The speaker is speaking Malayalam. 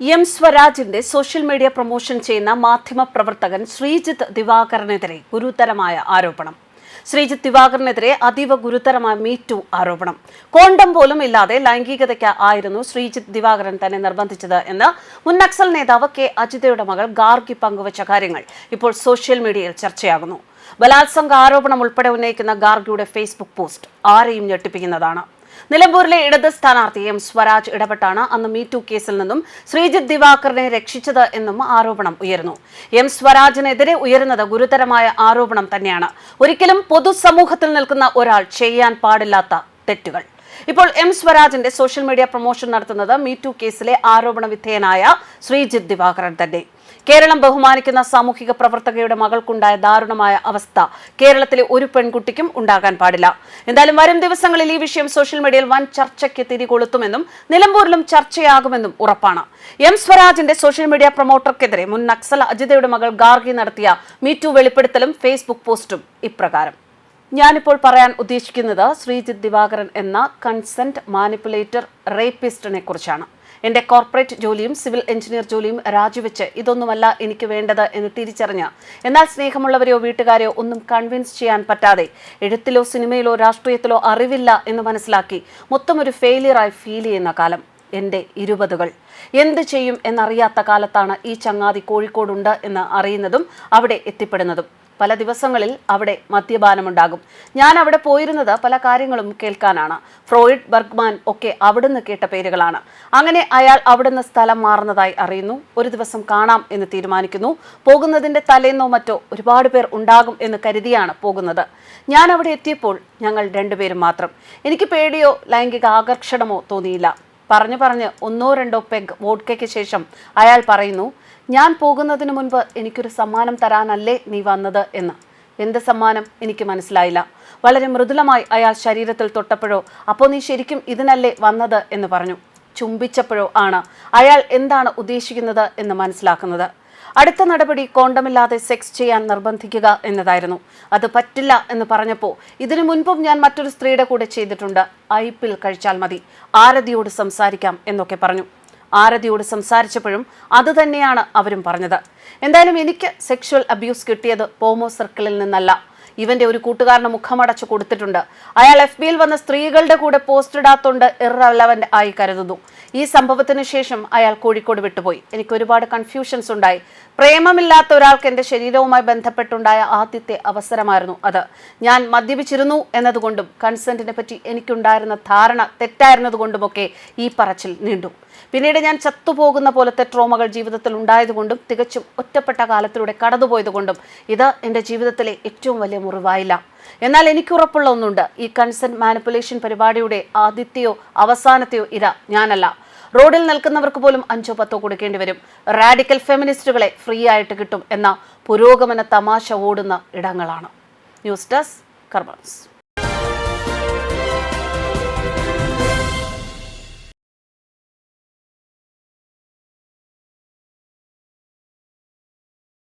എം സ്വരാജിന്റെ സോഷ്യൽ മീഡിയ പ്രൊമോഷൻ ചെയ്യുന്ന മാധ്യമ പ്രവർത്തകൻ ശ്രീജിത്ത് ദിവാകരനെതിരെ ഗുരുതരമായ ആരോപണം. ശ്രീജിത്ത് ദിവാകരനെതിരെ അതീവ ഗുരുതരമായ മീ മീറ്റു ആരോപണം. കോണ്ടം പോലും ഇല്ലാതെ ലൈംഗികതയ്ക്ക് ആയിരുന്നു ശ്രീജിത്ത് ദിവാകരൻ തന്നെ നിർബന്ധിച്ചത് എന്ന് മുൻ നക്സൽ നേതാവ് കെ. അജിതയുടെ മകൾ ഗാർഗി പങ്കുവച്ച കാര്യങ്ങൾ ഇപ്പോൾ സോഷ്യൽ മീഡിയയിൽ ചർച്ചയാകുന്നു. ബലാത്സംഗ ആരോപണം ഉൾപ്പെടെ ഉന്നയിക്കുന്ന ഗാർഗിയുടെ ഫേസ്ബുക്ക് പോസ്റ്റ് ആരെയും ഞെട്ടിപ്പിക്കുന്നതാണ്. നിലമ്പൂരിലെ ഇടത് സ്ഥാനാർത്ഥി എം സ്വരാജ് ഇടപെട്ടാണ് അന്ന് മീറ്റു കേസിൽ നിന്നും ശ്രീജിത് ദിവാകറിനെ രക്ഷിച്ചത് എന്നും ആരോപണം ഉയർന്നു എം സ്വരാജിനെതിരെ ഉയരുന്നത് ഗുരുതരമായ ആരോപണം തന്നെയാണ്. ഒരിക്കലും പൊതുസമൂഹത്തിൽ നിൽക്കുന്ന ഒരാൾ ചെയ്യാൻ പാടില്ലാത്ത തെറ്റുകൾ. ഇപ്പോൾ എം സ്വരാജിന്റെ സോഷ്യൽ മീഡിയ പ്രൊമോഷൻ നടത്തുന്നത് മീറ്റു കേസിലെ ആരോപണ വിധേയനായ ശ്രീജിത് ദിവാകരൻ തന്നെ. കേരളം ബഹുമാനിക്കുന്ന സാമൂഹിക പ്രവർത്തകയുടെ മകൾക്കുണ്ടായ ദാരുണമായ അവസ്ഥ കേരളത്തിലെ ഒരു പെൺകുട്ടിക്കും ഉണ്ടാകാൻ പാടില്ല. എന്തായാലും വരും ദിവസങ്ങളിൽ ഈ വിഷയം സോഷ്യൽ മീഡിയയിൽ വൻ ചർച്ചയ്ക്ക് തിരികൊളുത്തുമെന്നും നിലമ്പൂരിലും ചർച്ചയാകുമെന്നും ഉറപ്പാണ്. എം സ്വരാജിന്റെ സോഷ്യൽ മീഡിയ പ്രൊമോട്ടർക്കെതിരെ മുൻ നക്സൽ അജിതയുടെ മകൾ ഗാർഗി നടത്തിയ മീറ്റു വെളിപ്പെടുത്തലും ഫേസ്ബുക്ക് പോസ്റ്റും ഇപ്രകാരം. ഞാനിപ്പോൾ പറയാൻ ഉദ്ദേശിക്കുന്നത് ശ്രീജിത്ത് ദിവാകരൻ എന്ന കൺസെന്റ് മാനിപ്പുലേറ്റർ റേപ്പിസ്റ്റിനെ കുറിച്ചാണ്. എന്റെ കോർപ്പറേറ്റ് ജോലിയും സിവിൽ എഞ്ചിനീയർ ജോലിയും രാജിവെച്ച് ഇതൊന്നുമല്ല എനിക്ക് വേണ്ടത് എന്ന് തിരിച്ചറിഞ്ഞ. എന്നാൽ സ്നേഹമുള്ളവരെയോ വീട്ടുകാരെയോ ഒന്നും കൺവിൻസ് ചെയ്യാൻ പറ്റാതെ എഴുത്തിലോ സിനിമയിലോ രാഷ്ട്രീയത്തിലോ അറിവില്ല എന്ന് മനസ്സിലാക്കി മൊത്തം ഒരു ഫെയിലിയറായി ഫീൽ ചെയ്യുന്ന കാലം എന്റെ ഇരുപതുകൾ. എന്ത് ചെയ്യും എന്നറിയാത്ത കാലത്താണ് ഈ ചങ്ങാതി കോഴിക്കോടുണ്ട് എന്ന് അറിയുന്നതും അവിടെ എത്തിപ്പെടുന്നതും. പല ദിവസങ്ങളിൽ അവിടെ മദ്യപാനമുണ്ടാകും. ഞാൻ അവിടെ പോയിരുന്നത് പല കാര്യങ്ങളും കേൾക്കാനാണ്. ഫ്രോയിഡ് ബർഗ്മാൻ ഒക്കെ അവിടുന്ന് കേട്ട പേരുകളാണ്. അങ്ങനെ അയാൾ അവിടുന്ന് സ്ഥലം മാറുന്നതായി അറിയുന്നു. ഒരു ദിവസം കാണാം എന്ന് തീരുമാനിക്കുന്നു. പോകുന്നതിന്റെ തലേന്നോ മറ്റോ ഒരുപാട് പേർ ഉണ്ടാകും എന്ന് കരുതിയാണ് പോകുന്നത്. ഞാൻ അവിടെ എത്തിയപ്പോൾ ഞങ്ങൾ രണ്ടുപേരും മാത്രം. എനിക്ക് പേടിയോ ലൈംഗിക ആകർഷണമോ തോന്നിയില്ല. പറഞ്ഞു പറഞ്ഞ് ഒന്നോ രണ്ടോ പെഗ് വോഡ്കയ്ക്ക് ശേഷം അയാൾ പറയുന്നു ഞാൻ പോകുന്നതിന് മുൻപ് എനിക്കൊരു സമ്മാനം തരാനല്ലേ നീ വന്നത്? എന്ന്. എന്ത് സമ്മാനം? എനിക്ക് മനസ്സിലായില്ല. വളരെ മൃദുലമായി അയാൾ ശരീരത്തിൽ തൊട്ടപ്പോഴോ അപ്പോൾ നീ ശരിക്കും ഇതിനല്ലേ വന്നത്? എന്ന് പറഞ്ഞു. ചുംബിച്ചപ്പോഴോ ആണ് അയാൾ എന്താണ് ഉദ്ദേശിക്കുന്നത് എന്ന് മനസ്സിലാക്കുന്നത്. അടുത്ത നടപടി കോണ്ടമില്ലാതെ സെക്സ് ചെയ്യാൻ നിർബന്ധിക്കുക എന്നതായിരുന്നു. അത് പറ്റില്ല എന്ന് പറഞ്ഞപ്പോൾ ഇതിനു മുൻപും ഞാൻ മറ്റൊരു സ്ത്രീയുടെ കൂടെ ചെയ്തിട്ടുണ്ട്. ഐപ്പിൽ കഴിച്ചാൽ മതി. ആരതിയോട് സംസാരിക്കാം എന്നൊക്കെ പറഞ്ഞു. ആരതിയോട് സംസാരിച്ചപ്പോഴും അത് തന്നെയാണ് അവരും പറഞ്ഞത്. എന്തായാലും എനിക്ക് സെക്ഷുവൽ അബ്യൂസ് കിട്ടിയത് പോമോ സർക്കിളിൽ നിന്നല്ല. ഇവന്റെ ഒരു കൂട്ടുകാരന് മുഖമടച്ചു കൊടുത്തിട്ടുണ്ട്. അയാൾ എഫ് ബിയിൽ വന്ന സ്ത്രീകളുടെ കൂടെ പോസ്റ്റ് ഇടാത്തോണ്ട് ഇറവലവന്റ് ആയി കരുതുന്നു. ഈ സംഭവത്തിന് ശേഷം അയാൾ കോഴിക്കോട് വിട്ടുപോയി. എനിക്ക് ഒരുപാട് കൺഫ്യൂഷൻസ് ഉണ്ടായി. പ്രേമമില്ലാത്ത ഒരാൾക്ക് എന്റെ ശരീരവുമായി ബന്ധപ്പെട്ടുണ്ടായ ആദ്യത്തെ അവസരമായിരുന്നു അത്. ഞാൻ മദ്യപിച്ചിരുന്നു എന്നതുകൊണ്ടും കൺസെന്റിനെ പറ്റി എനിക്കുണ്ടായിരുന്ന ധാരണ തെറ്റായിരുന്നതുകൊണ്ടുമൊക്കെ ഈ പറച്ചിൽ നീണ്ടു. പിന്നീട് ഞാൻ ചത്തുപോകുന്ന പോലത്തെ ട്രോമകൾ ജീവിതത്തിൽ ഉണ്ടായതുകൊണ്ടും തികച്ചും ഒറ്റപ്പെട്ട കാലത്തിലൂടെ കടന്നുപോയതുകൊണ്ടും ഇത് എന്റെ ജീവിതത്തിലെ ഏറ്റവും വലിയ മുറിവായില്ല. എന്നാൽ എനിക്ക് എനിക്കുറപ്പുള്ള ഒന്നുണ്ട്. ഈ കൺസെന്റ് മാനിപ്പുലേഷൻ പരിപാടിയുടെ ആദ്യത്തെയോ അവസാനത്തെയോ ഇര ഞാനല്ല. റോഡിൽ നിൽക്കുന്നവർക്ക് പോലും അഞ്ചോ പത്തോ കൊടുക്കേണ്ടി വരും. റാഡിക്കൽ ഫെമിനിസ്റ്റുകളെ ഫ്രീ ആയിട്ട് കിട്ടും എന്ന പുരോഗമന തമാശ ഓടുന്ന ഇടങ്ങളാണ്. News desk കർബൺസ്